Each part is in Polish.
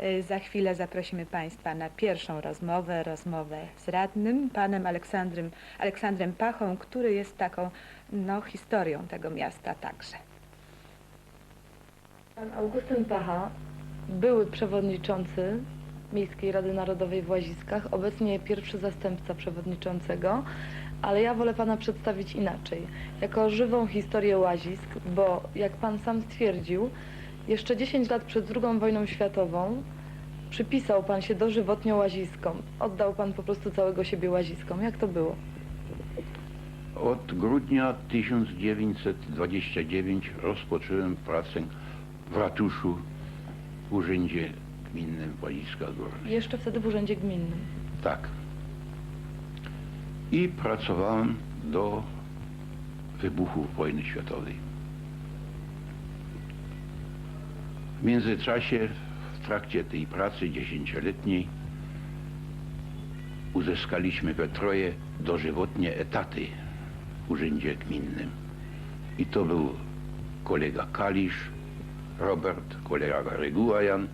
Y, Za chwilę zaprosimy Państwa na pierwszą rozmowę, rozmowę z radnym, panem Aleksandrem, Aleksandrem Pachą, który jest taką no, historią tego miasta także. Pan Augustyn Pacha, były przewodniczący Miejskiej Rady Narodowej w Łaziskach, obecnie pierwszy zastępca przewodniczącego, ale ja wolę pana przedstawić inaczej, jako żywą historię Łazisk, bo jak pan sam stwierdził, jeszcze 10 lat przed II wojną światową przypisał pan się dożywotnio Łaziskom. Oddał pan po prostu całego siebie Łaziskom. Jak to było? Od grudnia 1929 rozpocząłem pracę w ratuszu w Urzędzie Gminnym Waliska Górna. Jeszcze wtedy w Urzędzie Gminnym. Tak. I pracowałem do wybuchu wojny światowej. W międzyczasie, w trakcie tej pracy dziesięcioletniej, uzyskaliśmy we troje dożywotnie etaty w Urzędzie Gminnym. I to był kolega Kalisz, Robert, kolega Regułajan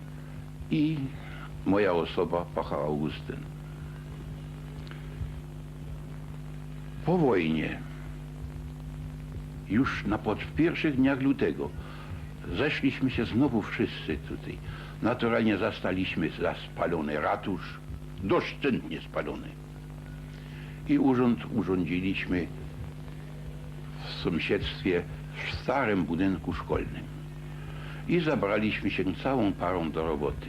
i moja osoba, Pacha Augustyn. Po wojnie, już na w pierwszych dniach lutego, zeszliśmy się znowu wszyscy tutaj. Naturalnie zastaliśmy za spalony ratusz, doszczętnie spalony. I urząd urządziliśmy w sąsiedztwie w starym budynku szkolnym. I zabraliśmy się całą parą do roboty.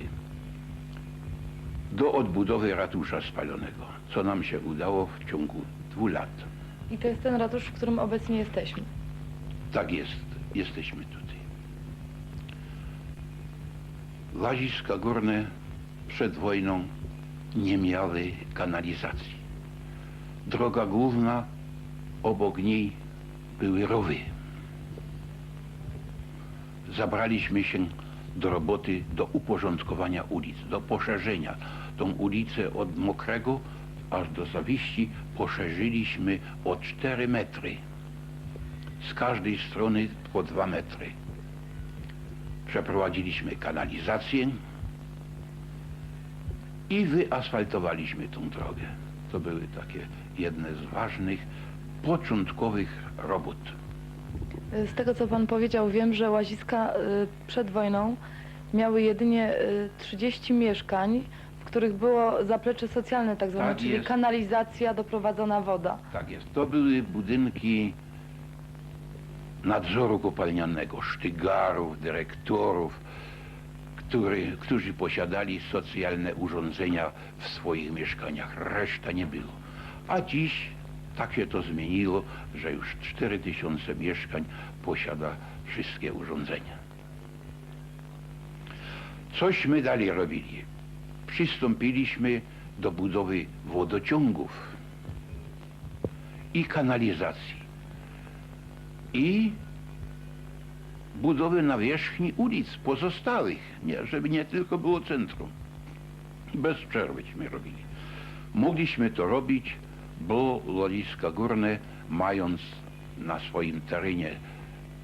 Do odbudowy ratusza spalonego, co nam się udało w ciągu dwóch lat. I to jest ten ratusz, w którym obecnie jesteśmy. Tak jest, jesteśmy tutaj. Łaziska górne przed wojną nie miały kanalizacji. Droga główna, obok niej były rowy. Zabraliśmy się do roboty, do uporządkowania ulic, do poszerzenia. Tą ulicę od Mokrego aż do Zawiści poszerzyliśmy o 4 metry z każdej strony po dwa metry. Przeprowadziliśmy kanalizację i wyasfaltowaliśmy tą drogę. To były takie jedne z ważnych, początkowych robót. Z tego, co pan powiedział, wiem, że Łaziska y, przed wojną miały jedynie y, 30 mieszkań, w których było zaplecze socjalne tak zwane, Tak czyli jest. kanalizacja, doprowadzona woda. Tak jest. To były budynki nadzoru kopalnianego, sztygarów, dyrektorów, który, którzy posiadali socjalne urządzenia w swoich mieszkaniach. Reszta nie było. A dziś tak się to zmieniło, że już 4000 mieszkań posiada wszystkie urządzenia. Cośmy dalej robili? Przystąpiliśmy do budowy wodociągów i kanalizacji i budowy nawierzchni ulic pozostałych, nie, żeby nie tylko było centrum. Bez przerwyśmy robili. Mogliśmy to robić, bo Łaziska Górne, mając na swoim terenie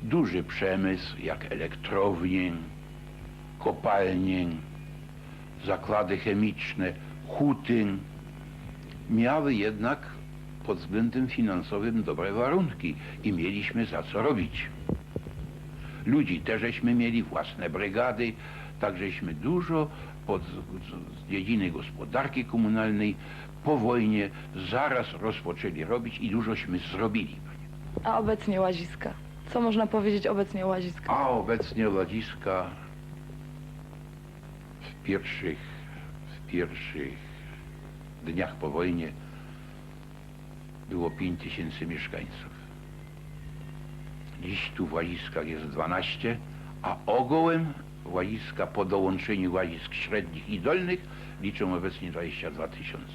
duży przemysł, jak elektrownie, kopalnie, zakłady chemiczne, huty, miały jednak pod względem finansowym dobre warunki i mieliśmy za co robić. Ludzi też żeśmy mieli, własne brygady, takżeśmy dużo pod, z, z dziedziny gospodarki komunalnej po wojnie zaraz rozpoczęli robić i dużośmy zrobili. A obecnie Łaziska. Co można powiedzieć obecnie o Łaziska? A obecnie Łaziska w pierwszych, w pierwszych dniach po wojnie było 5 tysięcy mieszkańców. Dziś tu w Łaziskach jest 12, a ogołem Łaziska po dołączeniu Łazisk średnich i dolnych liczą obecnie 22 tysiące.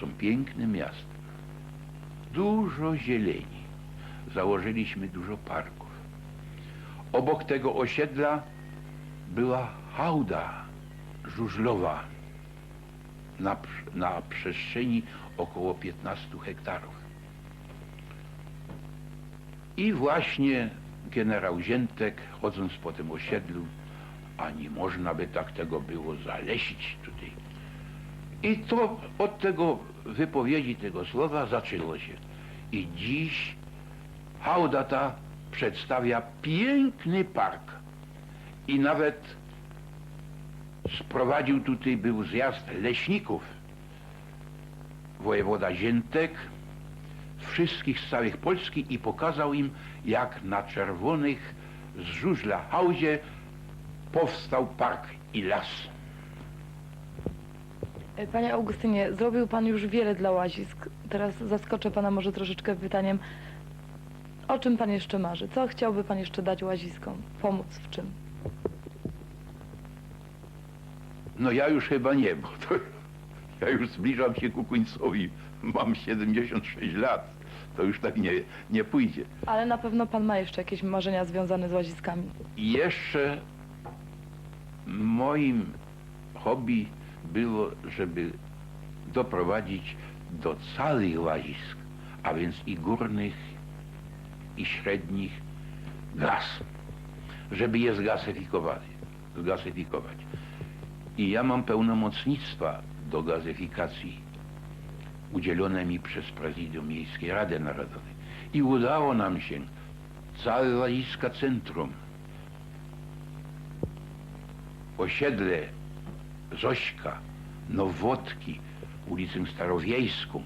Są pięknym miastem. Dużo zieleni. Założyliśmy dużo parków. Obok tego osiedla była hałda żużlowa na, na przestrzeni około 15 hektarów. I właśnie generał Ziętek, chodząc po tym osiedlu, a nie można by tak tego było zalesić tutaj. I to od tego wypowiedzi tego słowa zaczęło się. I dziś hałda ta przedstawia piękny park. I nawet sprowadził tutaj, był zjazd leśników. Wojewoda Ziętek, wszystkich z całych Polski i pokazał im, jak na czerwonych z żużla hałdzie powstał park i las. E, Panie Augustynie, zrobił Pan już wiele dla łazisk. Teraz zaskoczę Pana może troszeczkę pytaniem. O czym Pan jeszcze marzy? Co chciałby Pan jeszcze dać łaziskom? Pomóc w czym? No ja już chyba nie, bo to ja już zbliżam się ku końcowi. Mam 76 lat. To już tak nie, nie pójdzie. Ale na pewno Pan ma jeszcze jakieś marzenia związane z łaziskami. I jeszcze moim hobby było, żeby doprowadzić do całych łazisk, a więc i górnych, i średnich gaz, żeby je zgazyfikować. zgazyfikować. I ja mam pełnomocnictwa do gazyfikacji udzielone mi przez Prezydium Miejskiej Rady Narodowej. I udało nam się całe łaziska centrum osiedle Zośka, Nowotki, ulicę Starowiejską.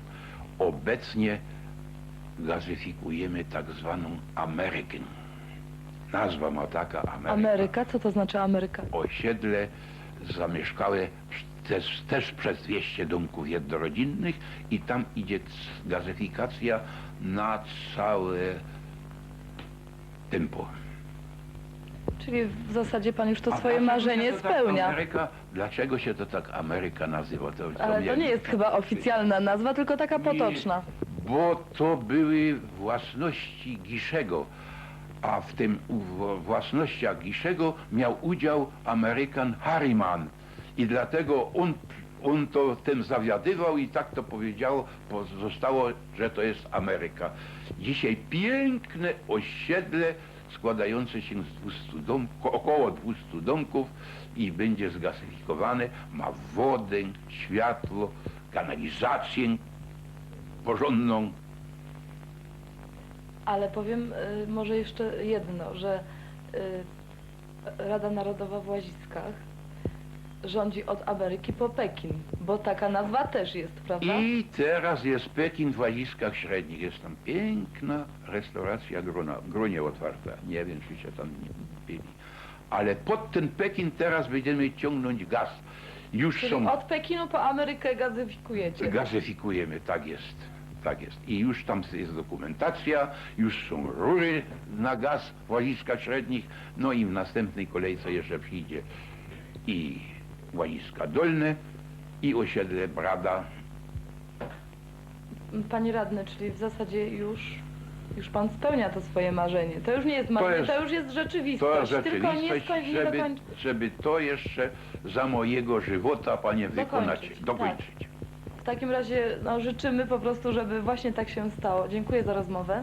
Obecnie gazyfikujemy tak zwaną Amerykę. Nazwa ma taka Ameryka. Ameryka? Co to znaczy Ameryka? Osiedle zamieszkałe też, też przez 200 domków jednorodzinnych i tam idzie gazyfikacja na całe tempo. Czyli w zasadzie Pan już to swoje dlaczego marzenie to tak spełnia. Ameryka, dlaczego się to tak Ameryka nazywa? To, Ale to nie jest chyba oficjalna nazwa, tylko taka potoczna. Bo to były własności Giszego, a w tym u- własnościach Giszego miał udział Amerykan Harriman. I dlatego on, on to tym zawiadywał i tak to powiedziało, bo zostało, że to jest Ameryka. Dzisiaj piękne osiedle składające się z 200 domków, około 200 domków i będzie zgazyfikowane, ma wodę, światło, kanalizację porządną. Ale powiem y, może jeszcze jedno, że y, Rada Narodowa w Łaziskach rządzi od Ameryki po Pekin, bo taka nazwa też jest, prawda? I teraz jest Pekin w Łaziskach Średnich. Jest tam piękna restauracja grona, gronie otwarta. Nie wiem, czy się tam nie byli. Ale pod ten Pekin teraz będziemy ciągnąć gaz. Już Czyli są... od Pekinu po Amerykę gazyfikujecie. Gazyfikujemy, tak jest. Tak jest. I już tam jest dokumentacja, już są rury na gaz w Łaziskach Średnich, no i w następnej kolejce jeszcze przyjdzie i Łaziska Dolne, i osiedle Brada, Panie radny, czyli w zasadzie już, już pan spełnia to swoje marzenie. To już nie jest marzenie, to, jest- już jest rzeczywistość. To tylko nie, rzeczywistość, nie żeby, żeby to jeszcze za mojego żywota, panie, wykonać, Dokończyć, dokończyć. W takim razie no, życzymy po prostu, żeby właśnie tak się stało. Dziękuję za rozmowę.